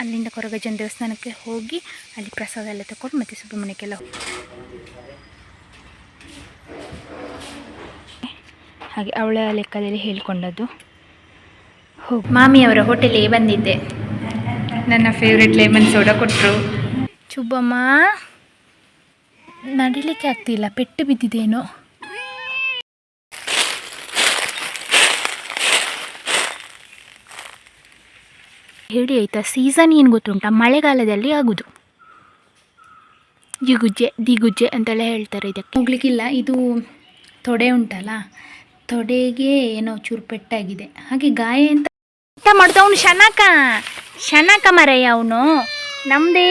ಅಲ್ಲಿಂದ ಕೊರಗಜ್ಜನ ದೇವಸ್ಥಾನಕ್ಕೆ ಹೋಗಿ ಅಲ್ಲಿ ಪ್ರಸಾದ ಎಲ್ಲ ತಗೊಂಡು ಮತ್ತೆ ಸುಬ್ರಹ್ಮಣ್ಯಕ್ಕೆಲ್ಲ ಹೋಗಿ. ಹಾಗೆ ಅವಳ ಲೆಕ್ಕದಲ್ಲಿ ಹೇಳ್ಕೊಂಡದ್ದು. ಹೋಗಿ. ಮಾಮಿಯವರ ಹೋಟೆಲಿಗೆ ಬಂದಿದ್ದೆ. ನನ್ನ ಫೇವ್ರೆಟ್ ಲೆಮನ್ ಸೋಡಾ ಕೊಟ್ಟರು ಚುಬ್ಬಮ್ಮ ನಡಿಲಿಕ್ಕೆ ಆಗ್ತಿಲ್ಲ ಪೆಟ್ಟು ಬಿದ್ದಿದೇನೋ. ಹೇಳಿ ಆಯ್ತಾ ಸೀಸನ್ ಏನು ಗೊತ್ತುಂಟ? ಮಳೆಗಾಲದಲ್ಲಿ ಆಗುದು. ಜಿಗುಜ್ಜೆ ದಿಗುಜ್ಜೆ ಅಂತೆಲ್ಲ ಹೇಳ್ತಾರೆ ಇದಕ್ಕೆ. ಹೋಗ್ಲಿಕ್ಕಿಲ್ಲ ಇದು ತೊಡೆ ಉಂಟಲ್ಲ ತೊಡೆಗೆ ಏನೋ ಚೂರು ಪೆಟ್ಟಾಗಿದೆ ಹಾಗೆ ಗಾಯ ಅಂತ ಊಟ ಮಾಡ್ತಾ ಅವನು ಶನಕ? ಶನಕ ಮರಯ್ಯ ಅವನು. ನಮ್ದೇ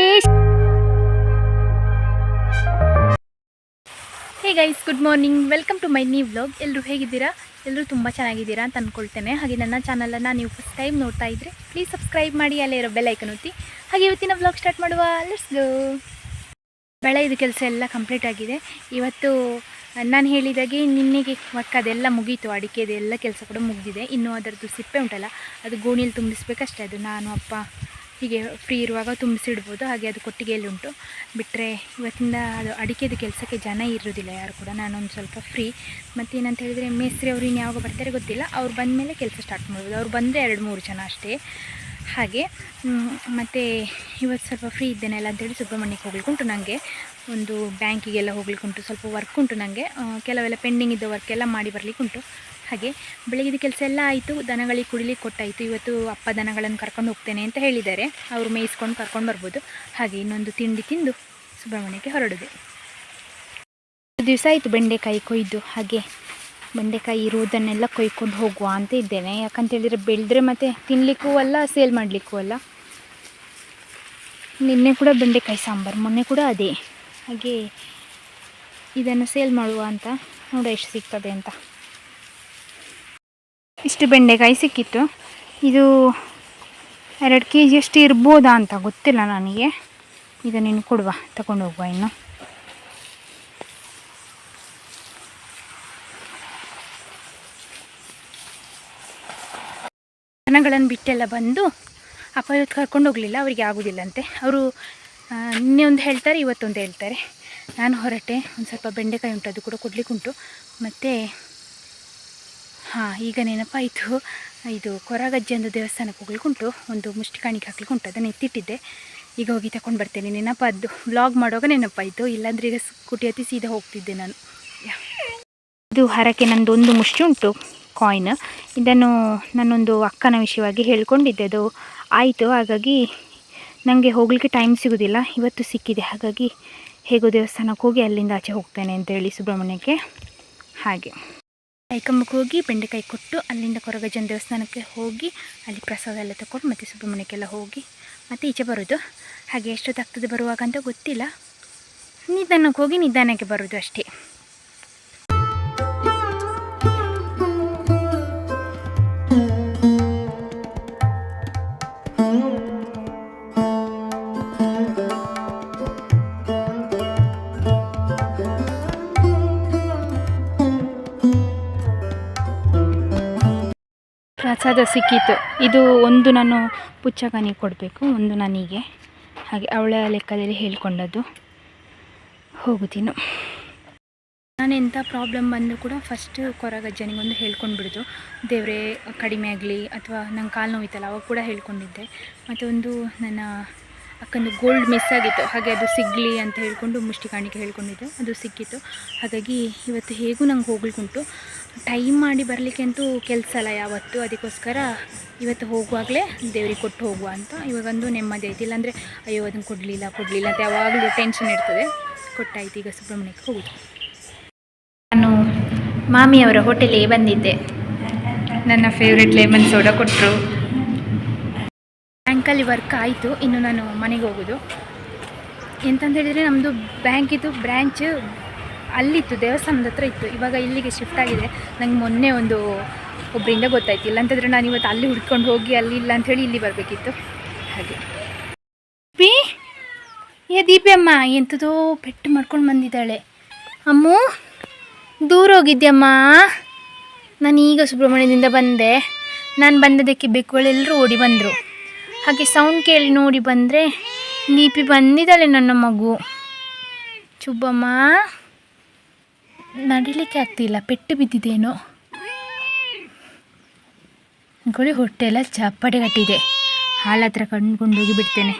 hey guys good morning welcome to my new vlog ಎಲ್ಲರೂ ಹೇಗಿದ್ದೀರಾ? ಎಲ್ಲರೂ ತುಂಬ ಚೆನ್ನಾಗಿದ್ದೀರಾ ಅಂತ ಅಂದ್ಕೊಳ್ತೇನೆ ಹಾಗೆ ನನ್ನ ಚಾನಲನ್ನು ನೀವು ಫಸ್ಟ್ ಟೈಮ್ ನೋಡ್ತಾ ಇದ್ರೆ ಪ್ಲೀಸ್ ಸಬ್ಸ್ಕ್ರೈಬ್ ಮಾಡಿ, ಅಲ್ಲೇ ಇರೋ ಬೆಲ್ಲೈಕನ್ ಒತ್ತಿ. ಹಾಗೆ ಇವತ್ತಿನ ಬ್ಲಾಗ್ ಸ್ಟಾರ್ಟ್ ಮಾಡುವ. ಲೆಟ್ಸ್ ಗೋ ಬೆಳೆಯದು ಕೆಲಸ ಎಲ್ಲ ಕಂಪ್ಲೀಟ್ ಆಗಿದೆ. ಇವತ್ತು ನಾನು ಹೇಳಿದಾಗೆ ನಿನ್ನೆಗೆ ಒಟ್ಟು ಅದೆಲ್ಲ ಮುಗೀತು. ಅಡಿಕೆದೆಲ್ಲ ಕೆಲಸ ಕೂಡ ಮುಗಿದಿದೆ. ಇನ್ನೂ ಅದರದ್ದು ಸಿಪ್ಪೆ ಉಂಟಲ್ಲ, ಅದು ಗೋಣಿಯಲ್ಲಿ ತುಂಬಿಸ್ಬೇಕಷ್ಟೇ. ಅದು ನಾನು, ಅಪ್ಪ ಹೀಗೆ ಫ್ರೀ ಇರುವಾಗ ತುಂಬಿಸಿಡ್ಬೋದು. ಹಾಗೆ ಅದು ಕೊಟ್ಟಿಗೆಯಲ್ಲಿ ಉಂಟು ಬಿಟ್ಟರೆ ಇವತ್ತಿಂದ ಅದು ಅಡಿಕೆದು ಕೆಲಸಕ್ಕೆ ಜನ ಇರೋದಿಲ್ಲ, ಯಾರು ಕೂಡ. ನಾನೊಂದು ಸ್ವಲ್ಪ ಫ್ರೀ ಮತ್ತೇನಂತ ಹೇಳಿದರೆ ಮೇಸ್ತ್ರಿ ಅವ್ರು ಇನ್ನು ಯಾವಾಗ ಬರ್ತಾರೆ ಗೊತ್ತಿಲ್ಲ. ಅವ್ರು ಬಂದ ಮೇಲೆ ಕೆಲಸ ಸ್ಟಾರ್ಟ್ ಮಾಡ್ಬೋದು. ಅವ್ರು ಬಂದರೆ ಎರಡು ಮೂರು ಜನ ಅಷ್ಟೇ. ಹಾಗೆ ಮತ್ತು ಇವತ್ತು ಸ್ವಲ್ಪ ಫ್ರೀ ಇದ್ದೇನೆ ಅಲ್ಲ ಅಂತೇಳಿ ಸುಬ್ರಹ್ಮಣ್ಯಕ್ಕೆ ಹೋಗ್ಲಿಕ್ಕುಂಟು ನನಗೆ ಒಂದು ಬ್ಯಾಂಕಿಗೆಲ್ಲ ಹೋಗ್ಲಿಕ್ಕುಂಟು. ಸ್ವಲ್ಪ ವರ್ಕ್ ಉಂಟು ನನಗೆ ಕೆಲವೆಲ್ಲ ಪೆಂಡಿಂಗ್ ಇದ್ದ ವರ್ಕ್ ಎಲ್ಲ ಮಾಡಿ ಬರಲಿಕ್ಕುಂಟು. ಹಾಗೆ ಬೆಳಗಿದ ಕೆಲಸ ಎಲ್ಲ ಆಯಿತು, ದನಗಳಿಗೆ ಕುಡಿಲಿಕ್ಕೆ ಕೊಟ್ಟಾಯಿತು. ಇವತ್ತು ಅಪ್ಪ ದನಗಳನ್ನು ಕರ್ಕೊಂಡು ಹೋಗ್ತೇನೆ ಅಂತ ಹೇಳಿದ್ದಾರೆ. ಅವರು ಮೇಯಿಸ್ಕೊಂಡು ಕರ್ಕೊಂಡು ಬರ್ಬೋದು. ಹಾಗೆ ಇನ್ನೊಂದು ತಿಂಡಿ ತಿಂದು ಸುಬ್ರಹ್ಮಣ್ಯಕ್ಕೆ ಹೊರಡಿದೆ ದಿವಸ ಆಯಿತು ಬೆಂಡೆಕಾಯಿ ಕೊಯ್ದು. ಹಾಗೆ ಬೆಂಡೆಕಾಯಿ ಇರುವುದನ್ನೆಲ್ಲ ಕೊಯ್ಕೊಂಡು ಹೋಗುವ ಅಂತ ಇದ್ದೇನೆ. ಯಾಕಂತೇಳಿದರೆ ಬೆಳೆದ್ರೆ ಮತ್ತೆ ತಿನ್ನಲಿಕ್ಕೂ ಅಲ್ಲ, ಸೇಲ್ ಮಾಡಲಿಕ್ಕೂ ಅಲ್ಲ. ನಿನ್ನೆ ಕೂಡ ಬೆಂಡೆಕಾಯಿ ಸಾಂಬಾರು, ಮೊನ್ನೆ ಕೂಡ ಅದೇ. ಹಾಗೆ ಇದನ್ನು ಸೇಲ್ ಮಾಡುವ ಅಂತ ನೋಡ ಎಷ್ಟು ಸಿಗ್ತದೆ ಅಂತ. ಇಷ್ಟು ಬೆಂಡೆಕಾಯಿ ಸಿಕ್ಕಿತ್ತು. ಇದು ಎರಡು ಕೆ ಜಿ ಅಷ್ಟು ಇರ್ಬೋದಾ ಅಂತ ಗೊತ್ತಿಲ್ಲ ನನಗೆ. ಇದು ನೀನು ಕೊಡುವ, ತಗೊಂಡು ಹೋಗುವ ಇನ್ನು. ದನಗಳನ್ನು ಬಿಟ್ಟೆಲ್ಲ ಬಂದು ಅಪ್ಪ ಇವತ್ತು ಕರ್ಕೊಂಡು ಹೋಗಲಿಲ್ಲ, ಅವರಿಗೆ ಆಗೋದಿಲ್ಲಂತೆ. ಅವರು ನಿನ್ನೆ ಒಂದು ಹೇಳ್ತಾರೆ, ಇವತ್ತೊಂದು ಹೇಳ್ತಾರೆ. ನಾನು ಹೊರಟೆ, ಒಂದು ಸ್ವಲ್ಪ ಬೆಂಡೆಕಾಯಿ ಉಂಟು, ಅದು ಕೂಡ ಕೊಡಲಿಕ್ಕುಂಟು. ಮತ್ತು ಹಾಂ, ಈಗ ನೆನಪಾಯಿತು. ಇದು ಕೊರಗಜ್ಜಂದು ದೇವಸ್ಥಾನಕ್ಕೆ ಹೋಗ್ಲಿಕ್ಕೆ ಉಂಟು ಒಂದು ಮುಷ್ಟಿ ಕಾಣಿಕೆ ಹಾಕ್ಲಿಕ್ಕೆ ಉಂಟು ಅದನ್ನು ಎತ್ತಿಟ್ಟಿದ್ದೆ. ಈಗ ಹೋಗಿ ತಗೊಂಡು ಬರ್ತೇನೆ. ನೆನಪದ್ದು ವ್ಲಾಗ್ ಮಾಡುವಾಗ ನೆನಪಾಯಿತು. ಇಲ್ಲಾಂದರೆ ಈಗ ಸ್ಕೂಟಿ ಹತ್ತಿ ಸೀದಾ ಹೋಗ್ತಿದ್ದೆ ನಾನು. ಇದು ಹರಕೆ ನಂದು ಒಂದು ಮುಷ್ಟಿ ಉಂಟು ಕಾಯಿನ್ ಇದನ್ನು ನಾನೊಂದು ಅಕ್ಕನ ವಿಷಯವಾಗಿ ಹೇಳ್ಕೊಂಡಿದ್ದೆ. ಅದು ಆಯಿತು. ಹಾಗಾಗಿ ನನಗೆ ಹೋಗಲಿಕ್ಕೆ ಟೈಮ್ ಸಿಗೋದಿಲ್ಲ. ಇವತ್ತು ಸಿಕ್ಕಿದೆ. ಹಾಗಾಗಿ ಹೇಗೋ ದೇವಸ್ಥಾನಕ್ಕೆ ಹೋಗಿ ಅಲ್ಲಿಂದ ಆಚೆ ಹೋಗ್ತೇನೆ ಅಂತೇಳಿ ಸುಬ್ರಹ್ಮಣ್ಯಕ್ಕೆ. ಹಾಗೆ. ಕೈಕಂಬಕ್ಕೆ ಹೋಗಿ, ಬೆಂಡೆಕಾಯಿ ಕೊಟ್ಟು ಅಲ್ಲಿಂದ ಕೊರಗಜ್ಜನ ದೇವಸ್ಥಾನಕ್ಕೆ ಹೋಗಿ, ಅಲ್ಲಿ ಪ್ರಸಾದ ಎಲ್ಲ ತಗೊಂಡು ಮತ್ತೆ ಸುಬ್ರಹ್ಮಣ್ಯಕ್ಕೆಲ್ಲ ಹೋಗಿ, ಮತ್ತೆ ಈಚೆ ಬರೋದು. ಹಾಗೆ ಎಷ್ಟೊತ್ತಾಗ್ತದೆ ಬರುವಾಗ ಅಂತ ಗೊತ್ತಿಲ್ಲ. ನಿಧಾನಕ್ಕೆ ಹೋಗಿ ನಿಧಾನಕ್ಕೆ ಬರೋದು ಅಷ್ಟೇ. ಪ್ರಸಾದ ಸಿಕ್ಕಿತ್ತು. ಇದು ಒಂದು ನಾನು ಪುಚ್ಚಕನಿಗೆ ಕೊಡಬೇಕು, ಒಂದು ನನಗೆ. ಹಾಗೆ ಅವಳ ಲೆಕ್ಕದಲ್ಲಿ ಹೇಳ್ಕೊಂಡದ್ದು. ಹೋಗುತ್ತೀನು ನಾನು ಎಂಥ ಪ್ರಾಬ್ಲಮ್ ಬಂದರೂ ಕೂಡ ಫಸ್ಟ್ ಕೊರಗಜ್ಜನಿಗೊಂದು ಹೇಳ್ಕೊಂಡು ಬಿಡೋದು ದೇವರೇ, ಕಡಿಮೆ ಆಗಲಿ ಅಥವಾ ನಂಗೆ ಕಾಲು ನೋವಿತ್ತಲ್ಲ, ಅವಾಗ ಕೂಡ ಹೇಳ್ಕೊಂಡಿದ್ದೆ. ಮತ್ತು ಒಂದು ನನ್ನ ಅಕ್ಕಂದು ಗೋಲ್ಡ್ ಮಿಸ್ ಆಗಿತ್ತು. ಹಾಗೆ ಅದು ಸಿಗಲಿ ಅಂತ ಹೇಳ್ಕೊಂಡು ಮುಷ್ಟಿ ಕಾಣಿಕೆ ಹೇಳ್ಕೊಂಡಿದ್ದೆ. ಅದು ಸಿಕ್ಕಿತ್ತು. ಹಾಗಾಗಿ ಇವತ್ತು ಹೇಗೂ ನಂಗೆ ಹೋಗ್ಲಿಕ್ಕುಂಟು. ಟೈಮ್ ಮಾಡಿ ಬರಲಿಕ್ಕೆ ಅಂತೂ ಕೆಲಸ ಅಲ್ಲ ಯಾವತ್ತು. ಅದಕ್ಕೋಸ್ಕರ ಇವತ್ತು ಹೋಗುವಾಗಲೇ ದೇವ್ರಿಗೆ ಕೊಟ್ಟು ಹೋಗುವ ಅಂತ. ಇವಾಗಂದು ನೆಮ್ಮದಿ ಆಯ್ತು. ಇಲ್ಲಾಂದರೆ ಅಯ್ಯೋ ಅದನ್ನು ಕೊಡಲಿಲ್ಲ ಕೊಡಲಿಲ್ಲ ಅಂತ ಯಾವಾಗಲೂ ಟೆನ್ಷನ್ ಇರ್ತದೆ. ಕೊಟ್ಟಾಯ್ತು. ಈಗ ಸುಬ್ರಹ್ಮಣ್ಯಕ್ಕೆ ಹೋಗುದು. ನಾನು ಮಾಮಿಯವರ ಹೋಟೆಲಿಗೆ ಬಂದಿದ್ದೆ. ನನ್ನ ಫೇವ್ರೆಟ್ ಲೆಮನ್ ಸೋಡಾ ಕೊಟ್ಟರು ಬ್ಯಾಂಕಲ್ಲಿ ವರ್ಕ್ ಆಯಿತು. ಇನ್ನು ನಾನು ಮನೆಗೆ ಹೋಗೋದು. ಎಂತಂತ ಹೇಳಿದರೆ ನಮ್ಮದು ಬ್ಯಾಂಕಿದು ಬ್ರ್ಯಾಂಚ್ ಅಲ್ಲಿತ್ತು, ದೇವಸ್ಥಾನದ ಹತ್ರ ಇತ್ತು. ಇವಾಗ ಇಲ್ಲಿಗೆ ಶಿಫ್ಟ್ ಆಗಿದೆ. ನಂಗೆ ಮೊನ್ನೆ ಒಂದು ಒಬ್ಬರಿಂದ ಗೊತ್ತಾಯ್ತು. ಇಲ್ಲಾಂತಂದರೆ ನಾನು ಇವತ್ತು ಅಲ್ಲಿ ಹುಡ್ಕೊಂಡು ಹೋಗಿ ಅಲ್ಲಿ ಇಲ್ಲ ಅಂಥೇಳಿ ಇಲ್ಲಿ ಬರಬೇಕಿತ್ತು. ಹಾಗೆ. ದೀಪಿ ಏ ದೀಪಿ ಅಮ್ಮ ಎಂಥದೋ ಪೆಟ್ಟು ಮಾಡ್ಕೊಂಡು ಬಂದಿದ್ದಾಳೆ. ಅಮ್ಮು, ದೂರ ಹೋಗಿದ್ಯಮ್ಮ. ನಾನು ಈಗ ಸುಬ್ರಹ್ಮಣ್ಯದಿಂದ ಬಂದೆ. ನಾನು ಬಂದದಕ್ಕೆ ಬೆಕ್ಕುಗಳೆಲ್ಲರೂ ಓಡಿ ಬಂದರು. ಹಾಗೆ ಸೌಂಡ್ ಕೇಳಿ ನೋಡಿ ಬಂದರೆ ದೀಪಿ ಬಂದಿದ್ದಾಳೆ ನನ್ನ ಮಗು. ಚುಬ್ಬಮ್ಮ. ನಡಿಲಿಕ್ಕೆ ಆಗ್ತಿಲ್ಲ, ಪೆಟ್ಟು ಬಿದ್ದಿದ್ದೇನೋ ಹೊಟ್ಟೆ ಎಲ್ಲ ಚಪ್ಪಡೆ ಕಟ್ಟಿದೆ. ಹಾಳತ್ರ ಕಂಡುಕೊಂಡೋಗಿ ಬಿಡ್ತೇನೆ.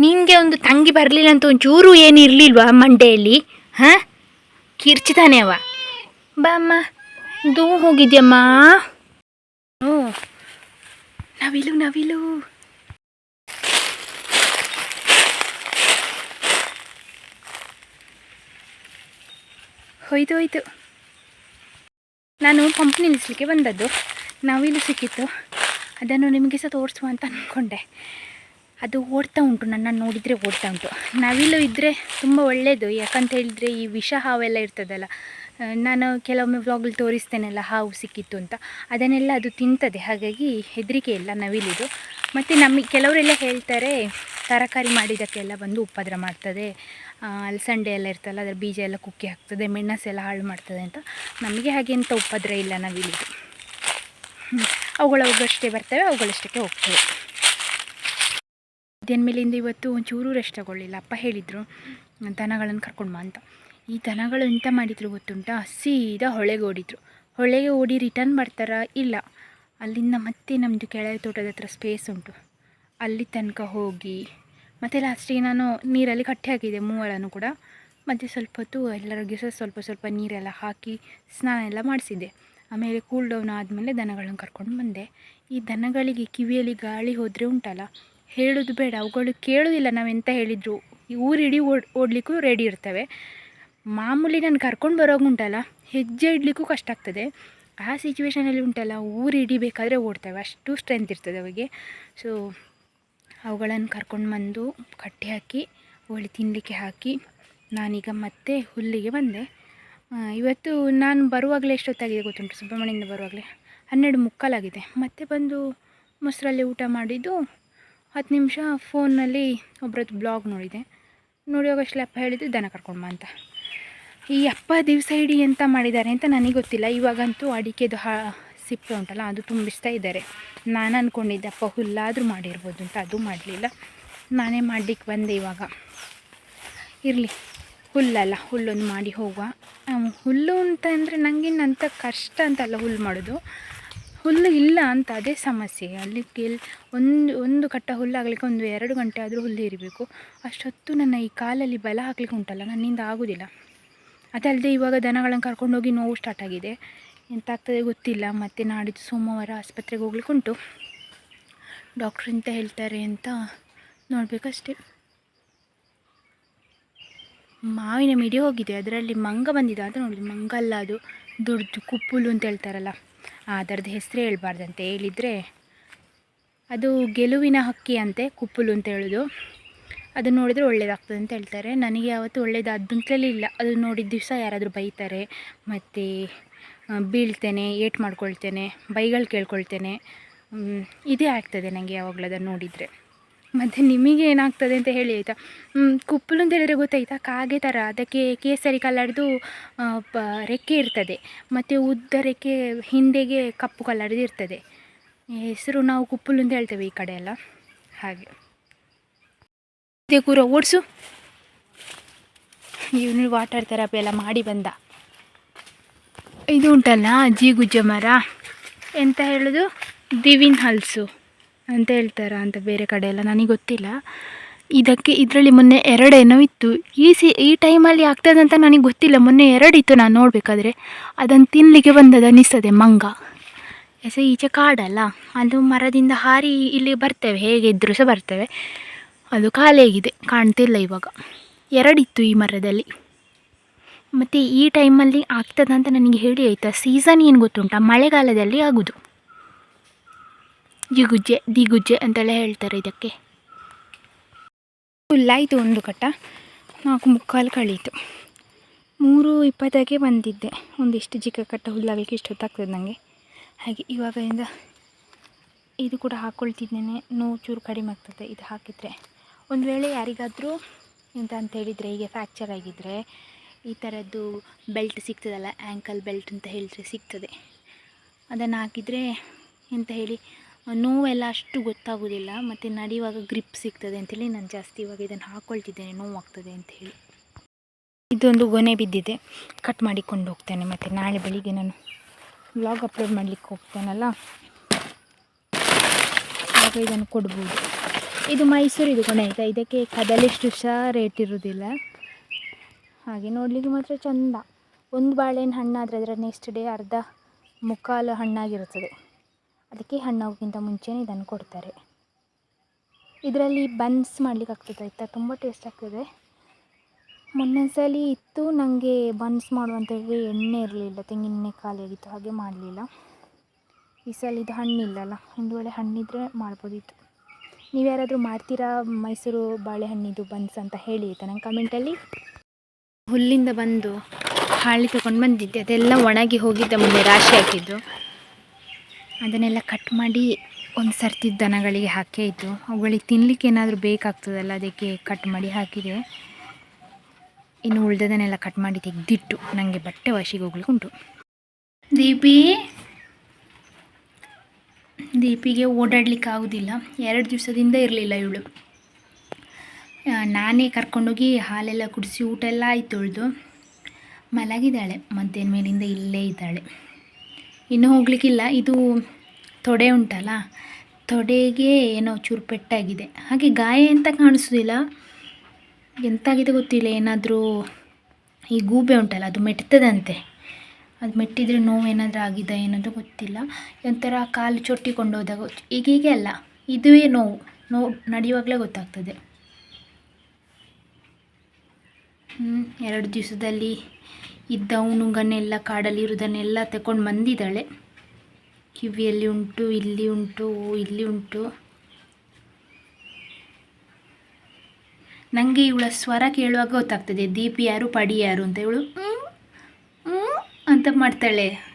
ನಿನಗೆ ಒಂದು ತಂಗಿ ಬರಲಿಲ್ಲ ಅಂತ ಒಂಚೂರು ಏನು ಇರಲಿಲ್ವಾ ಮಂಡೆಯಲ್ಲಿ? ಹಾಂ? ಕಿರ್ಚಿತಾನೆ ಅವ? ಬಾ ಅಮ್ಮ, ದೂ ಹೋಗಿದ್ಯಮ್ಮ. ಓ ನವಿಲು ನವಿಲು ಹೋಯ್ತು ನಾನು ಪಂಪ್ ನಿಲ್ಲಿಸ್ಲಿಕ್ಕೆ ಬಂದದ್ದು. ನವಿಲು ಸಿಕ್ಕಿತ್ತು. ಅದನ್ನು ನಿಮಗೆ ಸಹ ತೋರಿಸುವ ಅಂತ ಅಂದ್ಕೊಂಡೆ ಅದು ಓಡ್ತಾ ಉಂಟು. ನನ್ನ ನೋಡಿದರೆ ಓಡ್ತಾ ಉಂಟು. ನವಿಲು ಇದ್ದರೆ ತುಂಬ ಒಳ್ಳೆಯದು ಯಾಕಂತ ಹೇಳಿದರೆ ಈ ವಿಷ ಹಾವೆಲ್ಲ ಇರ್ತದಲ್ಲ ನಾನು ಕೆಲವೊಮ್ಮೆ ವ್ಲಾಗಲ್ಲಿ ತೋರಿಸ್ತೇನೆಲ್ಲ ಹಾವು ಸಿಕ್ಕಿತ್ತು ಅಂತ. ಅದನ್ನೆಲ್ಲ ಅದು ತಿಂತದೆ. ಹಾಗಾಗಿ ಹೆದರಿಕೆ ಇಲ್ಲ ನವಿಲಿದು ಮತ್ತು ನಮಗೆ ಕೆಲವರೆಲ್ಲ ಹೇಳ್ತಾರೆ, ತರಕಾರಿ ಮಾಡಿದ್ದಕ್ಕೆಲ್ಲ ಬಂದು ಉಪದ್ರ ಮಾಡ್ತದೆ. ಅಲಸಂಡೆ ಎಲ್ಲ ಇರ್ತಲ್ಲ ಅದರ ಬೀಜ ಎಲ್ಲ ಕುಕ್ಕಿ ಹಾಕ್ತದೆ, ಮೆಣಸೆಲ್ಲ ಹಾಳು ಮಾಡ್ತದೆ ಅಂತ. ನಮಗೆ ಹಾಗೆ ಎಂಥ ಉಪದ್ರ ಇಲ್ಲ ನಾವಿಲ್ಲಿ. ಹ್ಮ್. ಅವುಗಳು ಅವುಗಳಷ್ಟೇ ಬರ್ತವೆ ಅವುಗಳಷ್ಟಕ್ಕೆ ಹೋಗ್ತವೆ. ಮಧ್ಯಾಹ್ನ ಮೇಲಿಂದ ಇವತ್ತು ಒಂಚೂರು ರೆಸ್ಟ್ ತಗೊಳ್ಳಿಲ್ಲ. ಅಪ್ಪ ಹೇಳಿದರು, ದನಗಳನ್ನು ಕರ್ಕೊಂಡು ಬಾ ಅಂತ. ಈ ದನಗಳು ಎಂತ ಮಾಡಿದ್ರು ಗೊತ್ತುಂಟಾ? ಸೀದಾ ಹೊಳೆಗೆ ಓಡಿದರು. ಹೊಳೆಗೆ ಓಡಿ ರಿಟರ್ನ್ ಬರ್ತಾರಾ? ಇಲ್ಲ. ಅಲ್ಲಿಂದ ಮತ್ತೆ ನಮ್ಮದು ಕೆಳಗೆ ತೋಟದ ಹತ್ರ ಸ್ಪೇಸ್ ಉಂಟು. ಅಲ್ಲಿ ತನಕ ಹೋಗಿ ಮತ್ತು ಲಾಸ್ಟಿಗೆ ನಾನು ನೀರಲ್ಲಿ ಕಟ್ಟಿ ಹಾಕಿದೆ ಮೂವಳನ್ನು ಕೂಡ. ಮತ್ತು ಸ್ವಲ್ಪ ಹೊತ್ತು ಎಲ್ಲರಿಗೂ ಸಹ ಸ್ವಲ್ಪ ಸ್ವಲ್ಪ ನೀರೆಲ್ಲ ಹಾಕಿ ಸ್ನಾನ ಎಲ್ಲ ಮಾಡಿಸಿದ್ದೆ. ಆಮೇಲೆ ಕೂಲ್ ಡೌನ್ ಆದಮೇಲೆ ದನಗಳನ್ನು ಕರ್ಕೊಂಡು ಬಂದೆ. ಈ ದನಗಳಿಗೆ ಕಿವಿಯಲ್ಲಿ ಗಾಳಿ ಹೋದರೆ ಉಂಟಲ್ಲ, ಹೇಳೋದು ಬೇಡ, ಅವುಗಳು ಕೇಳೋದಿಲ್ಲ ನಾವೆಂತ ಹೇಳಿದ್ರು. ಈ ಊರಿಡೀ ಓಡ್, ಓಡಲಿಕ್ಕೂ ರೆಡಿ ಇರ್ತವೆ. ಮಾಮೂಲಿ ನಾನು ಕರ್ಕೊಂಡು ಬರೋವಾಗ ಉಂಟಲ್ಲ, ಹೆಜ್ಜೆ ಇಡಲಿಕ್ಕೂ ಕಷ್ಟ ಆಗ್ತದೆ. ಆ ಸಿಚುವೇಷನಲ್ಲಿ ಉಂಟಲ್ಲ, ಊರು ಹಿಡಿಬೇಕಾದ್ರೆ ಓಡ್ತವೆ, ಅಷ್ಟು ಸ್ಟ್ರೆಂತ್ ಇರ್ತದೆ ಅವಿಗೆ ಸೊ ಅವುಗಳನ್ನು ಕರ್ಕೊಂಡು ಬಂದು ಕಟ್ಟಿ ಹಾಕಿ ಒಳ್ಳೆ ತಿನ್ನಲಿಕ್ಕೆ ಹಾಕಿ, ನಾನೀಗ ಮತ್ತೆ ಹುಲ್ಲಿಗೆ ಬಂದೆ. ಇವತ್ತು ನಾನು ಬರುವಾಗಲೇ ಎಷ್ಟೊತ್ತಾಗಿದೆ ಗೊತ್ತುಂಟು, ಸುಬ್ರಹ್ಮಣ್ಯದಿಂದ ಬರುವಾಗಲೇ? ಹನ್ನೆರಡು ಮುಕ್ಕಾಲಾಗಿದೆ ಮತ್ತೆ ಬಂದು ಮೊಸರಲ್ಲಿ ಊಟ ಮಾಡಿದ್ದು ಹತ್ತು ನಿಮಿಷ ಫೋನಲ್ಲಿ ಒಬ್ರದ್ದು ಬ್ಲಾಗ್ ನೋಡಿದೆ. ನೋಡುವಾಗ ಅಪ್ಪ ಹೇಳಿದ್ದು ದನ ಕರ್ಕೊಂಡು ಬಾ ಅಂತ. ಈ ಅಪ್ಪ ದಿವಸ ಇಡೀ ಎಂತ ಮಾಡಿದ್ದಾರೆ ಅಂತ ನನಗೆ ಗೊತ್ತಿಲ್ಲ. ಇವಾಗಂತೂ ಅಡಿಕೆದು ಹಾ ಸಿಪ್ಪೆ ಉಂಟಲ್ಲ, ಅದು ತುಂಬಿಸ್ತಾ ಇದ್ದಾರೆ. ನಾನು ಅಂದ್ಕೊಂಡಿದ್ದೆ ಅಪ್ಪ ಹುಲ್ಲಾದರೂ ಮಾಡಿರ್ಬೋದು ಅಂತ, ಅದು ಮಾಡಲಿಲ್ಲ. ನಾನೇ ಮಾಡಲಿಕ್ಕೆ ಬಂದೆ ಇವಾಗ. ಇರಲಿ, ಹುಲ್ಲಲ್ಲ, ಹುಲ್ಲೊಂದು ಮಾಡಿ ಹೋಗುವ. ಹುಲ್ಲು ಅಂತ ಅಂದರೆ ನನಗಿನ್ನಂಥ ಕಷ್ಟ ಅಂತಲ್ಲ ಹುಲ್ಲು ಮಾಡೋದು. ಹುಲ್ಲು ಇಲ್ಲ ಅಂತ ಅದೇ ಸಮಸ್ಯೆ. ಅಲ್ಲಿ ಒಂದು ಒಂದು ಕಟ್ಟ ಹುಲ್ಲಾಗಲಿಕ್ಕೆ ಒಂದು ಎರಡು ಗಂಟೆ ಆದರೂ ಹುಲ್ಲು ಇರಬೇಕು ಅಷ್ಟೊತ್ತು ನನ್ನ ಈ ಕಾಲಲ್ಲಿ ಬಲ ಹಾಕ್ಲಿಕ್ಕೆ ಉಂಟಲ್ಲ, ನನ್ನಿಂದ ಆಗೋದಿಲ್ಲ. ಅದಲ್ಲದೆ ಇವಾಗ ದನಗಳನ್ನು ಕರ್ಕೊಂಡೋಗಿ ನೋವು ಸ್ಟಾರ್ಟ್ ಆಗಿದೆ. ಎಂತ ಆಗ್ತದೆ ಗೊತ್ತಿಲ್ಲ. ಮತ್ತು ನಾಡಿದ್ದು ಸೋಮವಾರ ಆಸ್ಪತ್ರೆಗೆ ಹೋಗ್ಲಿಕ್ಕೆ ಉಂಟು ಡಾಕ್ಟ್ರ್ ಎಂತ ಹೇಳ್ತಾರೆ ಅಂತ ನೋಡಬೇಕಷ್ಟೇ. ಮಾವಿನ ಮಿಡಿ ಹೋಗಿದೆ. ಅದರಲ್ಲಿ ಮಂಗ ಬಂದಿದೆ. ಅಂತ ನೋಡಿದೆ ಮಂಗ ಅಲ್ಲ ಅದು. ದೊಡ್ಡದು ಕುಪ್ಪುಲು ಅಂತ ಹೇಳ್ತಾರಲ್ಲ. ಅದರದ್ದು ಹೆಸರೇ ಹೇಳ್ಬಾರ್ದಂತೆ ಹೇಳಿದರೆ ಅದು ಗೆಲುವಿನ ಹಕ್ಕಿ ಅಂತೆ, ಕುಪ್ಪುಲು ಅಂತ ಹೇಳೋದು. ಅದು ನೋಡಿದರೆ ಒಳ್ಳೇದಾಗ್ತದೆ ಅಂತ ಹೇಳ್ತಾರೆ. ನನಗೆ ಯಾವತ್ತೂ ಒಳ್ಳೇದಾದಂತಲೇ ಇಲ್ಲ. ಅದು ನೋಡಿದ ದಿವಸ ಯಾರಾದರೂ ಬೈತಾರೆ. ಮತ್ತು ಬೀಳ್ತೇನೆ, ಏಟ್ ಮಾಡ್ಕೊಳ್ತೇನೆ, ಬೈಗಳು ಕೇಳ್ಕೊಳ್ತೇನೆ. ಇದೇ ಆಗ್ತದೆ ನನಗೆ ಯಾವಾಗಲೂ ಅದನ್ನು ನೋಡಿದರೆ. ಮತ್ತು ನಿಮಗೆ ಏನಾಗ್ತದೆ ಅಂತ ಹೇಳಿ ಆಯಿತಾ? ಕುಪ್ಪಲು ಅಂತ ಹೇಳಿದರೆ ಗೊತ್ತಾಯ್ತಾ? ಕಾಗೆ ಥರ ಅದಕ್ಕೆ ಕೇಸರಿ ಕಲರ್ದು ಪ, ರೆಕ್ಕೆ ಇರ್ತದೆ. ಮತ್ತು ಉದ್ದ ರೆಕ್ಕೆ ಹಿಂದೆಗೆ ಕಪ್ಪು ಕಲರ್ದು ಇರ್ತದೆ. ಹೆಸರು ನಾವು ಕುಪ್ಪಲು ಅಂತ ಹೇಳ್ತೇವೆ ಈ ಕಡೆ ಎಲ್ಲ. ಹಾಗೆ. ಇದೇ ಕೂರ, ಓಡಿಸು. ಇವನು ವಾಟರ್ ಥೆರಪಿ ಎಲ್ಲ ಮಾಡಿ ಬಂದ. ಇದು ಉಂಟಲ್ಲ, ಜೀಗುಜ್ಜ ಮರ. ಎಂತ ಹೇಳೋದು? ದಿವಿನ್ ಹಲ್ಸು ಅಂತ ಹೇಳ್ತಾರ ಅಂತ ಬೇರೆ ಕಡೆ ಎಲ್ಲ ನನಗೆ ಗೊತ್ತಿಲ್ಲ. ಇದಕ್ಕೆ ಇದರಲ್ಲಿ ಮೊನ್ನೆ ಎರಡೇನೋ ಇತ್ತು. ಈ ಸಿ, ಈ ಟೈಮಲ್ಲಿ ಆಗ್ತದೆ ಅಂತ ನನಗೆ ಗೊತ್ತಿಲ್ಲ. ಮೊನ್ನೆ ಎರಡಿತ್ತು ನಾನು ನೋಡಬೇಕಾದ್ರೆ. ಅದನ್ನು ತಿನ್ನಲಿಕ್ಕೆ ಬಂದದ ಅನ್ನಿಸ್ತದೆ ಮಂಗ. ಎಸ ಈಚೆ ಕಾಡಲ್ಲ. ಅದು ಮರದಿಂದ ಹಾರಿ ಇಲ್ಲಿ ಬರ್ತೇವೆ, ಹೇಗೆ ಇದ್ದರೂ ಸಹ ಬರ್ತೇವೆ. ಅದು ಖಾಲಿಯಾಗಿದೆ, ಕಾಣ್ತಿಲ್ಲ ಇವಾಗ. ಎರಡಿತ್ತು ಈ ಮರದಲ್ಲಿ. ಮತ್ತು ಈ ಟೈಮಲ್ಲಿ ಆಗ್ತದೆ ಅಂತ ನನಗೆ ಹೇಳಿ ಆಯಿತಾ? ಸೀಸನ್ ಏನು ಗೊತ್ತುಂಟ? ಮಳೆಗಾಲದಲ್ಲಿ ಆಗೋದು. ಜಿಗುಜ್ಜೆ, ದಿಗುಜ್ಜೆ ಅಂತೆಲ್ಲ ಹೇಳ್ತಾರೆ ಇದಕ್ಕೆ. ಫುಲ್ಲಾಯಿತು ಒಂದು ಕಟ್ಟ ನಾಲ್ಕು ಮುಕ್ಕಾಲು ಕಳೀತು. ಮೂರು ಇಪ್ಪತ್ತಕ್ಕೆ ಬಂದಿದ್ದೆ. ಒಂದಿಷ್ಟು ಚಿಕ್ಕ ಕಟ್ಟ ಹುಲ್ಲಾಗಲಿಕ್ಕೆ ಇಷ್ಟು ಹೊತ್ತಾಗ್ತದೆ ನನಗೆ ಹಾಗೆ ಇವಾಗದಿಂದ ಇದು ಕೂಡ ಹಾಕ್ಕೊಳ್ತಿದ್ದೇನೆ ನೋವು ಚೂರು ಕಡಿಮೆ ಆಗ್ತದೆ ಇದು ಹಾಕಿದರೆ. ಒಂದು ವೇಳೆ ಯಾರಿಗಾದರೂ ಎಂತ ಅಂತ ಹೇಳಿದರೆ, ಹೀಗೆ ಫ್ಯಾಕ್ಚರ್ ಆಗಿದ್ದರೆ ಈ ಥರದ್ದು ಬೆಲ್ಟ್ ಸಿಗ್ತದಲ್ಲ ಆ್ಯಂಕಲ್ ಬೆಲ್ಟ್ ಅಂತ ಹೇಳಿದ್ರೆ ಸಿಗ್ತದೆ. ಅದನ್ನು ಹಾಕಿದರೆ ಎಂತ ಹೇಳಿ ನೋವೆಲ್ಲ ಅಷ್ಟು ಗೊತ್ತಾಗೋದಿಲ್ಲ, ಮತ್ತು ನಡೆಯುವಾಗ ಗ್ರಿಪ್ ಸಿಗ್ತದೆ ಅಂತೇಳಿ ನಾನು ಜಾಸ್ತಿ ಇವಾಗ ಇದನ್ನು ಹಾಕ್ಕೊಳ್ತಿದ್ದೇನೆ ನೋವಾಗ್ತದೆ ಹೇಳಿ. ಇದೊಂದು ಗೊನೆ ಬಿದ್ದಿದೆ ಕಟ್ ಮಾಡಿಕೊಂಡು ಹೋಗ್ತೇನೆ, ಮತ್ತು ನಾಳೆ ಬೆಳಿಗ್ಗೆ ನಾನು ವ್ಲಾಗ್ ಅಪ್ಲೋಡ್ ಮಾಡಲಿಕ್ಕೆ ಹೋಗ್ತೇನಲ್ಲ? ಆಗ ಇದನ್ನು ಕೊಡ್ಬೋದು. ಇದು ಮೈಸೂರಿದು ಗೊನೆ ಆಯಿತಾ? ಇದಕ್ಕೆ ಕದಲಿಷ್ಟು ಸಹ ರೇಟ್ ಇರೋದಿಲ್ಲ. ಹಾಗೆ ನೋಡಲಿಕ್ಕೆ ಮಾತ್ರ ಚಂದ. ಒಂದು ಬಾಳೆಹಣ್ಣು ಹಣ್ಣಾದರೆ ಅದರ ನೆಕ್ಸ್ಟ್ ಡೇ ಅರ್ಧ ಮುಕ್ಕಾಲು ಹಣ್ಣಾಗಿರುತ್ತದೆ. ಅದಕ್ಕೆ ಹಣ್ಣಾಗೋಕ್ಕಿಂತ ಮುಂಚೆನೇ ಇದನ್ನು ಕೊಡ್ತಾರೆ. ಇದರಲ್ಲಿ ಬನ್ಸ್ ಮಾಡಲಿಕ್ಕೆ ಆಗ್ತದೆ ಆಯಿತಾ? ತುಂಬ ಟೇಸ್ಟ್ ಆಗ್ತದೆ. ಮೊನ್ನೆ ಸಲ ಇತ್ತು ನನಗೆ ಬನ್ಸ್ ಮಾಡುವಂಥದ್ದು ಎಣ್ಣೆ ಇರಲಿಲ್ಲ, ತೆಂಗಿನೆಣ್ಣೆ ಖಾಲಿಯಾಗಿತ್ತು ಹಾಗೆ ಮಾಡಲಿಲ್ಲ. ಈ ಸಲ ಇದು ಹಣ್ಣಿಲ್ಲಲ್ಲ, ಒಂದು ವೇಳೆ ಹಣ್ಣಿದ್ರೆ ಮಾಡ್ಬೋದಿತ್ತು. ನೀವು ಯಾರಾದರೂ ಮಾಡ್ತೀರಾ ಮೈಸೂರು ಬಾಳೆಹಣ್ಣಿದು ಬನ್ಸ್ ಅಂತ ಹೇಳಿ ಆಯಿತಾ? ನಂಗೆ ಕಮೆಂಟಲ್ಲಿ ಹುಲ್ಲಿಂದ ಬಂದು ಹಾಳಿ ತಗೊಂಡು ಬಂದಿದ್ದೆ. ಅದೆಲ್ಲ ಒಣಗಿ ಹೋಗಿದ್ದ ಮೊನ್ನೆ ರಾಶಿ ಹಾಕಿದ್ದು. ಅದನ್ನೆಲ್ಲ ಕಟ್ ಮಾಡಿ ಒಂದು ಸರ್ತಿ ದನಗಳಿಗೆ ಹಾಕೇ ಇತ್ತು ಅವುಗಳಿಗೆ ತಿನ್ನಲಿಕ್ಕೆ ಏನಾದರೂ ಬೇಕಾಗ್ತದಲ್ಲ, ಅದಕ್ಕೆ ಕಟ್ ಮಾಡಿ ಹಾಕಿದೆ. ಇನ್ನು ಉಳ್ದದನ್ನೆಲ್ಲ ಕಟ್ ಮಾಡಿ ತೆಗೆದಿಟ್ಟು ನನಗೆ ಬಟ್ಟೆ ವಾಶಿಗೆ ಹೋಗ್ಲಿಕ್ಕೆ ಉಂಟು ದೀಪಿ, ದೀಪಿಗೆ ಓಡಾಡಲಿಕ್ಕೆ ಆಗೋದಿಲ್ಲ ಎರಡು ದಿವಸದಿಂದ ಇರಲಿಲ್ಲ ಇವಳು. ನಾನೇ ಕರ್ಕೊಂಡೋಗಿ ಹಾಲೆಲ್ಲ ಕುಡಿಸಿ ಊಟ ಎಲ್ಲ ಆಯ್ತು ಉಳಿದು ಮಲಗಿದ್ದಾಳೆ. ಮಧ್ಯಾಹ್ನ ಮೇಲಿಂದ ಇಲ್ಲೇ ಇದ್ದಾಳೆ. ಇನ್ನೂ ಹೋಗ್ಲಿಕ್ಕಿಲ್ಲ. ಇದು ತೊಡೆ ಉಂಟಲ್ಲ? ತೊಡೆಗೆ ಏನೋ ಚೂರು ಪೆಟ್ಟಾಗಿದೆ ಹಾಗೆ ಗಾಯ ಅಂತ ಕಾಣಿಸೋದಿಲ್ಲ. ಎಂತಾಗಿದೆ ಗೊತ್ತಿಲ್ಲ. ಏನಾದರೂ ಈ ಗೂಬೆ ಉಂಟಲ್ಲ, ಅದು ಮೆಟ್ತದಂತೆ. ಅದು ಮೆಟ್ಟಿದರೆ ನೋವು ಏನಾದರೂ ಆಗಿದೆ ಏನಾದರೂ ಗೊತ್ತಿಲ್ಲ. ಒಂಥರ ಕಾಲು ಚೊಟ್ಟಿಕೊಂಡು ಹೋದಾಗ ಈಗೀಗೆ ಅಲ್ಲ, ಇದುವೇ ನೋವು. ನೋವು, ನಡೆಯುವಾಗಲೇ ಗೊತ್ತಾಗ್ತದೆ. ಎರಡು ದಿವಸದಲ್ಲಿ ಇದ್ದ ಕಾಡಲ್ಲಿ ಇರೋದನ್ನೆಲ್ಲ ತಗೊಂಡು ಬಂದಿದ್ದಾಳೆ. ಕಿವಿಯಲ್ಲಿ ಉಂಟು, ಇಲ್ಲಿ ಉಂಟು ಇಲ್ಲಿ ಉಂಟು. ನನಗೆ ಇವಳ ಸ್ವರ ಕೇಳುವಾಗ ಗೊತ್ತಾಗ್ತದೆ, ದೀಪಿ ಯಾರು, ಪಡಿ ಯಾರು ಅಂತ. ಇವಳು ಅಂತ ಮಾಡ್ತಾಳೆ.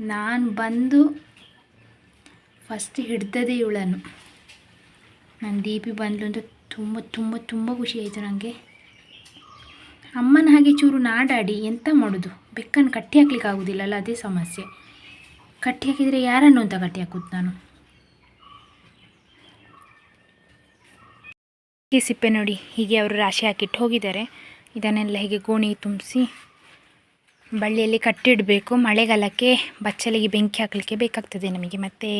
ನಾನು ಬಂದು ಫಸ್ಟ್ ಹಿಡ್ದದೆ ಇವಳನ್ನು. ನಾನು ದೀಪಿ ಬಂದಳು ಅಂತ ತುಂಬ ತುಂಬ ತುಂಬ ಖುಷಿ ಆಯಿತು ನನಗೆ ಅಮ್ಮನ ಹಾಗೆ ಚೂರು ನಾಡಾಡಿ ಎಂತ ಮಾಡೋದು? ಬೆಕ್ಕನ್ನು ಕಟ್ಟಿ ಹಾಕ್ಲಿಕ್ಕೆ ಆಗೋದಿಲ್ಲಲ್ಲ, ಅದೇ ಸಮಸ್ಯೆ. ಕಟ್ಟಿ ಹಾಕಿದರೆ ಯಾರನ್ನು ಅಂತ ಕಟ್ಟಿ ಹಾಕುದು ನಾನು? ಸಿಪ್ಪೆ ನೋಡಿ, ಹೀಗೆ ಅವರು ರಾಶಿ ಹಾಕಿಟ್ಟು ಹೋಗಿದ್ದಾರೆ. ಇದನ್ನೆಲ್ಲ ಹೀಗೆ ಗೋಣಿ ತುಂಬಿಸಿ ಬಳ್ಳಿಯಲ್ಲಿ ಕಟ್ಟಿಡಬೇಕು. ಮಳೆಗಾಲಕ್ಕೆ ಬಚ್ಚಲಿಗೆ ಬೆಂಕಿ ಹಾಕಲಿಕ್ಕೆ ಬೇಕಾಗ್ತದೆ ನಮಗೆ. ಮತ್ತು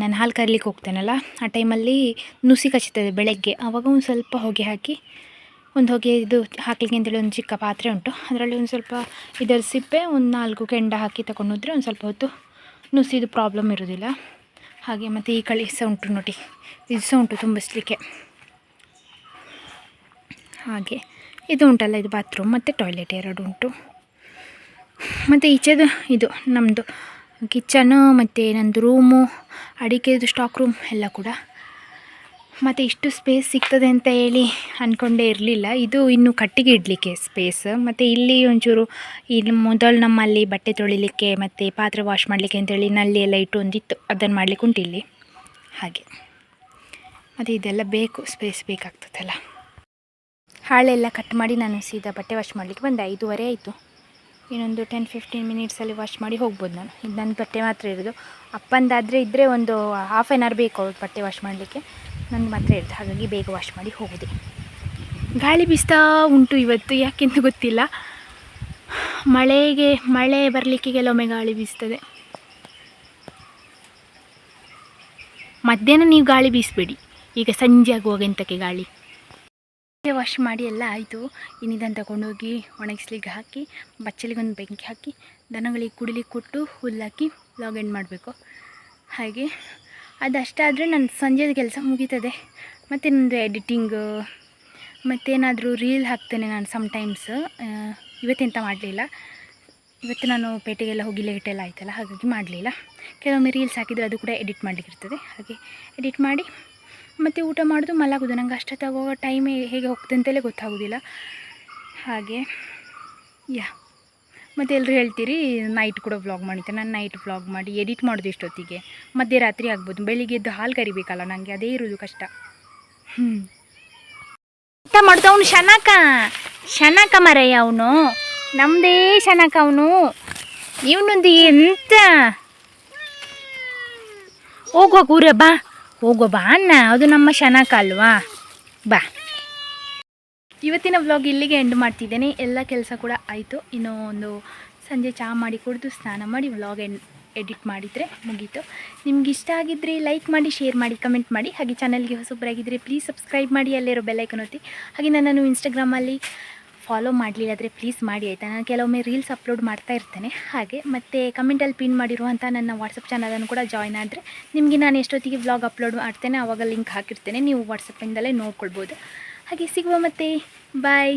ನಾನು ಹಾಲು ಕರಲಿಕ್ಕೆ ಹೋಗ್ತೇನಲ್ಲ? ಆ ಟೈಮಲ್ಲಿ ನುಸಿ ಕಚ್ಚುತ್ತದೆ ಬೆಳಗ್ಗೆ. ಆವಾಗ ಒಂದು ಸ್ವಲ್ಪ ಹೊಗೆ ಹಾಕಿ ಒಂದು ಹೊಗೆ ಇದು ಹಾಕ್ಲಿಕ್ಕೆ ಅಂತೇಳಿ ಒಂದು ಚಿಕ್ಕ ಪಾತ್ರೆ ಉಂಟು. ಅದರಲ್ಲಿ ಒಂದು ಸ್ವಲ್ಪ ಇದರ ಸಿಪ್ಪೆ, ಒಂದು ನಾಲ್ಕು ಕೆಂಡ ಹಾಕಿ ತಗೊಂಡೋದ್ರೆ ಒಂದು ಸ್ವಲ್ಪ ಹೊತ್ತು ನುಸಿದು ಪ್ರಾಬ್ಲಮ್ ಇರೋದಿಲ್ಲ. ಹಾಗೆ ಮತ್ತು ಈ ಕಳಿ ಸಹ ಉಂಟು ನೋಡಿ. ಇದು ಸಹ ಉಂಟು ತುಂಬಿಸ್ಲಿಕ್ಕೆ. ಹಾಗೆ ಇದು ಉಂಟಲ್ಲ, ಇದು ಬಾತ್ರೂಮ್ ಮತ್ತು ಟಾಯ್ಲೆಟ್ ಎರಡು ಉಂಟು. ಮತ್ತು ಈಚೆದು ಇದು ನಮ್ಮದು ಕಿಚನು ಮತ್ತು ನಂದು ರೂಮು ಅಡಿಕೆದು ಸ್ಟಾಕ್ ರೂಮ್ ಎಲ್ಲ ಕೂಡ ಮತ್ತು ಇಷ್ಟು ಸ್ಪೇಸ್ ಸಿಗ್ತದೆ ಅಂತ ಹೇಳಿ ಅಂದ್ಕೊಂಡೇ ಇರಲಿಲ್ಲ. ಇದು ಇನ್ನು ಕಟ್ಟಿಗೆ ಇಡಲಿಕ್ಕೆ ಸ್ಪೇಸ್ ಮತ್ತು ಇಲ್ಲಿ ಒಂಚೂರು ಇಲ್ಲಿ ಮೊದಲು ನಮ್ಮಲ್ಲಿ ಬಟ್ಟೆ ತೊಳಿಲಿಕ್ಕೆ ಮತ್ತು ಪಾತ್ರೆ ವಾಶ್ ಮಾಡಲಿಕ್ಕೆ ಅಂತೇಳಿ ನಲ್ಲಿ ಎಲ್ಲ ಇಟ್ಟು ಒಂದಿತ್ತು. ಅದನ್ನು ಮಾಡಲಿಕ್ಕೆ ಉಂಟು ಇಲ್ಲಿ. ಹಾಗೆ. ಮತ್ತು ಇದೆಲ್ಲ ಬೇಕು ಸ್ಪೇಸ್ ಬೇಕಾಗ್ತದಲ್ಲ. ಹಾಳೆಲ್ಲ ಕಟ್ ಮಾಡಿ ನಾನು ಸೀದಾ ಬಟ್ಟೆ ವಾಶ್ ಮಾಡಲಿಕ್ಕೆ ಬಂದೆ. ಐದೂವರೆ ಆಯಿತು. ಇನ್ನೊಂದು ಟೆನ್ ಫಿಫ್ಟೀನ್ ಮಿನಿಟ್ಸಲ್ಲಿ ವಾಶ್ ಮಾಡಿ ಹೋಗ್ಬೋದು ನಾನು. ಇದು ನನ್ನ ಬಟ್ಟೆ ಮಾತ್ರ ಇರೋದು. ಅಪ್ಪಂದಾದರೆ ಇದ್ದರೆ ಒಂದು ಹಾಫ್ ಆನ್ ಅವರ್ ಬೇಕು ಬಟ್ಟೆ ವಾಶ್ ಮಾಡಲಿಕ್ಕೆ. ನಂದು ಮಾತ್ರ ಇರುತ್ತೆ ಹಾಗಾಗಿ ಬೇಗ ವಾಶ್ ಮಾಡಿ ಹೋಗೋದೆ. ಗಾಳಿ ಬೀಸ್ತಾ ಉಂಟು ಇವತ್ತು ಯಾಕೆಂದು ಗೊತ್ತಿಲ್ಲ. ಮಳೆಗೆ, ಮಳೆ ಬರಲಿಕ್ಕೆ ಕೆಲವೊಮ್ಮೆ ಗಾಳಿ ಬೀಸ್ತದೆ. ಮಧ್ಯಾಹ್ನ ನೀವು ಗಾಳಿ ಬೀಸಬೇಡಿ. ಈಗ ಸಂಜೆ ಆಗುವಾಗ ಎಂತಕ್ಕೆ ಗಾಳಿ? ವಾಶ್ ಮಾಡಿ ಎಲ್ಲ ಆಯಿತು. ಇನ್ನಿದನ್ನು ತಗೊಂಡೋಗಿ ಒಣಗಿಸ್ಲಿಕ್ಕೆ ಹಾಕಿ, ಬಚ್ಚಲಿಗೊಂದು ಬೆಂಕಿ ಹಾಕಿ, ದನಗಳಿಗೆ ಕುಡಿಲಿಕ್ಕೆ ಕೊಟ್ಟು ಹುಲ್ಲಾಕಿ ಲಾಗ್ ಎಂಡ್ ಮಾಡಬೇಕು. ಹಾಗೆ ಅದಷ್ಟಾದರೆ ನನ್ನ ಸಂಜೆದ ಕೆಲಸ ಮುಗೀತದೆ. ಮತ್ತು ನಂದು ಎಡಿಟಿಂಗ್, ಮತ್ತೇನಾದರೂ ರೀಲ್ ಹಾಕ್ತೇನೆ ನಾನು ಸಮ್ಟೈಮ್ಸ್ ಇವತ್ತೆಂತ ಮಾಡಲಿಲ್ಲ. ಇವತ್ತು ನಾನು ಪೇಟೆಗೆಲ್ಲ ಹೋಗಿ ಲೇಟ್ ಎಲ್ಲ ಆಯ್ತಲ್ಲ, ಹಾಗಾಗಿ ಮಾಡಲಿಲ್ಲ. ಕೆಲವೊಮ್ಮೆ ರೀಲ್ಸ್ ಹಾಕಿದರೆ ಅದು ಕೂಡ ಎಡಿಟ್ ಮಾಡಲಿಕ್ಕಿರ್ತದೆ ಹಾಗೆ ಎಡಿಟ್ ಮಾಡಿ, ಮತ್ತು ಊಟ ಮಾಡೋದು ಮಲಗೋದು ನಂಗೆ ಅಷ್ಟೊತ್ತಾಗುವಾಗ ಟೈಮ್ ಹೇಗೆ ಹೋಗ್ತದೆ ಅಂತಲೇ ಗೊತ್ತಾಗೋದಿಲ್ಲ. ಹಾಗೆ ಯಾ ಮತ್ತು ಎಲ್ಲರೂ ಹೇಳ್ತೀರಿ ನೈಟ್ ಕೂಡ ವ್ಲಾಗ್ ಮಾಡಿದ್ದೆ ನಾನು ನೈಟ್ ವ್ಲಾಗ್ ಮಾಡಿ ಎಡಿಟ್ ಮಾಡೋದು ಎಷ್ಟೊತ್ತಿಗೆ? ಮಧ್ಯರಾತ್ರಿ ಆಗ್ಬೋದು. ಬೆಳಿಗ್ಗೆ ಎದ್ದು ಹಾಲು ಕರಿಬೇಕಲ್ಲ ನನಗೆ ಅದೇ ಇರೋದು ಕಷ್ಟ. ಹ್ಞೂ ಊಟ ಮಾಡ್ತಾ ಅವನು ಶನಕ. ಶನಕ ಮರಯ್ಯ ಅವನು. ನಮ್ಮದೇ ಶನಕ ಅವನು. ಇವನೊಂದು ಎಂತ? ಹೋಗುವ ಕೂರ ಬಾ. ಹೋಗೋ ಬಾ ಅಣ್ಣ, ಅದು ನಮ್ಮ ಶನಕ ಅಲ್ವಾ? ಬಾ. ಇವತ್ತಿನ ವ್ಲಾಗ್ ಇಲ್ಲಿಗೆ ಎಂಡ್ ಮಾಡ್ತಿದ್ದೇನೆ. ಎಲ್ಲ ಕೆಲಸ ಕೂಡ ಆಯಿತು. ಇನ್ನೂ ಒಂದು ಸಂಜೆ ಚಹಾ ಮಾಡಿ ಕುಡಿದು ಸ್ನಾನ ಮಾಡಿ ವ್ಲಾಗ್ ಎಂಡ್ ಎಡಿಟ್ ಮಾಡಿದರೆ ಮುಗೀತು. ನಿಮ್ಗೆ ಇಷ್ಟ ಆಗಿದ್ದರೆ ಲೈಕ್ ಮಾಡಿ ಶೇರ್ ಮಾಡಿ ಕಮೆಂಟ್ ಮಾಡಿ. ಹಾಗೆ ಚಾನಲ್ಗೆ ಹೊಸೊಬ್ಬರಾಗಿದ್ದರೆ ಪ್ಲೀಸ್ ಸಬ್ಸ್ಕ್ರೈಬ್ ಮಾಡಿ. ಅಲ್ಲಿರೋ ಬೆಲ್ಲೈಕನ್ ಒತ್ತಿ. ಹಾಗೆ ನನ್ನನ್ನು ಇನ್ಸ್ಟಾಗ್ರಾಮಲ್ಲಿ ಫಾಲೋ ಮಾಡಲಿಲ್ಲ ಆದರೆ ಪ್ಲೀಸ್ ಮಾಡಿ ಆಯಿತಾ? ನಾನು ಕೆಲವೊಮ್ಮೆ ರೀಲ್ಸ್ ಅಪ್ಲೋಡ್ ಮಾಡ್ತಾ ಇರ್ತೇನೆ. ಹಾಗೆ ಮತ್ತು ಕಮೆಂಟಲ್ಲಿ ಪಿನ್ ಮಾಡಿರುವಂಥ ನನ್ನ ವಾಟ್ಸಪ್ ಚಾನಲನ್ನು ಕೂಡ ಜಾಯ್ನ್ ಆದರೆ ನಿಮಗೆ ನಾನು ಎಷ್ಟೊತ್ತಿಗೆ ವ್ಲಾಗ್ ಅಪ್ಲೋಡ್ ಮಾಡ್ತೇನೆ ಆವಾಗ ಲಿಂಕ್ ಹಾಕಿರ್ತೇನೆ. ನೀವು ವಾಟ್ಸಪ್ಪಿಂದಲೇ ನೋಡ್ಕೊಳ್ಬೋದು. ಹಾಗೆ ಸಿಗುವ ಮತ್ತೆ ಬಾಯ್